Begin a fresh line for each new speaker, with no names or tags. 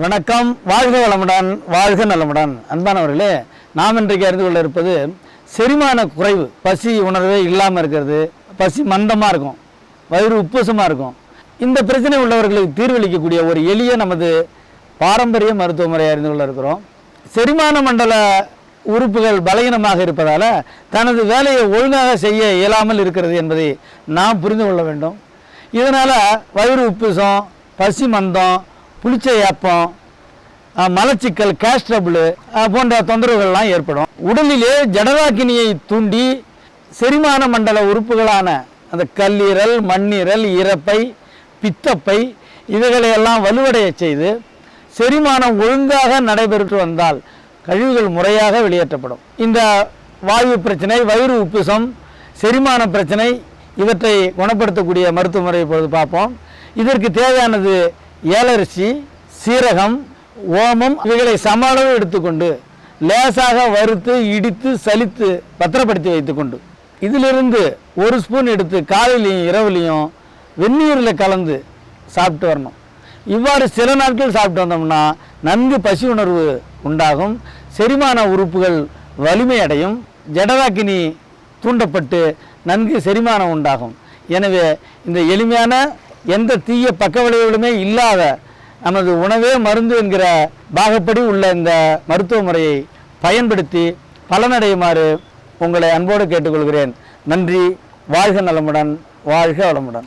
வணக்கம். வாழ்க வளமுடன் வாழ்க நலமுடன். அன்பானவர்களே நாம் இன்றைக்கு அறிந்து கொள்ள இருப்பது செரிமான குறைவு பசி உணர்வே இல்லாமல் இருக்கிறது. பசி மந்தமாக இருக்கும். வயிறு உப்புசமாக இருக்கும். இந்த பிரச்சனை உள்ளவர்களுக்கு தீர்வளிக்கக்கூடிய ஒரு எளிய நமது பாரம்பரிய மருத்துவ முறையை அறிந்து கொள்ள இருக்கிறோம். செரிமான மண்டல உறுப்புகள் பலகீனமாக இருப்பதால் தனது வேலையை ஒழுங்காக செய்ய இயலாமல் இருக்கிறது என்பதை நாம் புரிந்து கொள்ள வேண்டும். இதனால் வயிறு உப்புசம் பசி மந்தம் புளிச்ச ஏப்பம் மலச்சிக்கல் கேஸ்ட்ரபிள் போன்ற தொந்தரவுகள்லாம் ஏற்படும். உடலிலே ஜடராக்கினியை தூண்டி செரிமான மண்டல உறுப்புகளான அந்த கல்லீரல் மண்ணீரல் இறப்பை பித்தப்பை இவைகளையெல்லாம் வலுவடைய செய்து செரிமானம் ஒழுங்காக நடைபெற்று வந்தால் கழிவுகள் முறையாக வெளியேற்றப்படும். இந்த வாயு பிரச்சனை வயிறு உப்புசம் செரிமான பிரச்சனை இவற்றை குணப்படுத்தக்கூடிய மருத்துவ முறை இப்பொழுது பார்ப்போம். இதற்கு தேவையானது ஏலரிசி சீரகம் ஓமம் இவைகளை சம அளவு எடுத்துக்கொண்டு லேசாக வறுத்து இடித்து சலித்து பத்திரப்படுத்தி வைத்துக்கொண்டு. இதிலிருந்து ஒரு ஸ்பூன் எடுத்து காலையிலையும் இரவுலையும் வெந்நீரில் கலந்து சாப்பிட்டு வரணும். இவ்வாறு சில நாட்கள் சாப்பிட்டு வந்தோம்னா நன்கு பசி உணர்வு உண்டாகும். செரிமான உறுப்புகள் வலிமையடையும். ஜடராக்கினி தூண்டப்பட்டு நன்கு செரிமானம் உண்டாகும். எனவே இந்த எளிமையான எந்த தீய பக்க விளைவுகளுமே இல்லாத நமது உணவே மருந்து என்கிற பாகப்படி உள்ள இந்த மருத்துவ முறையை பயன்படுத்தி பலனடையுமாறு உங்களை அன்போடு கேட்டுக்கொள்கிறேன். நன்றி. வாழ்க நலமுடன். வாழ்க வளமுடன்.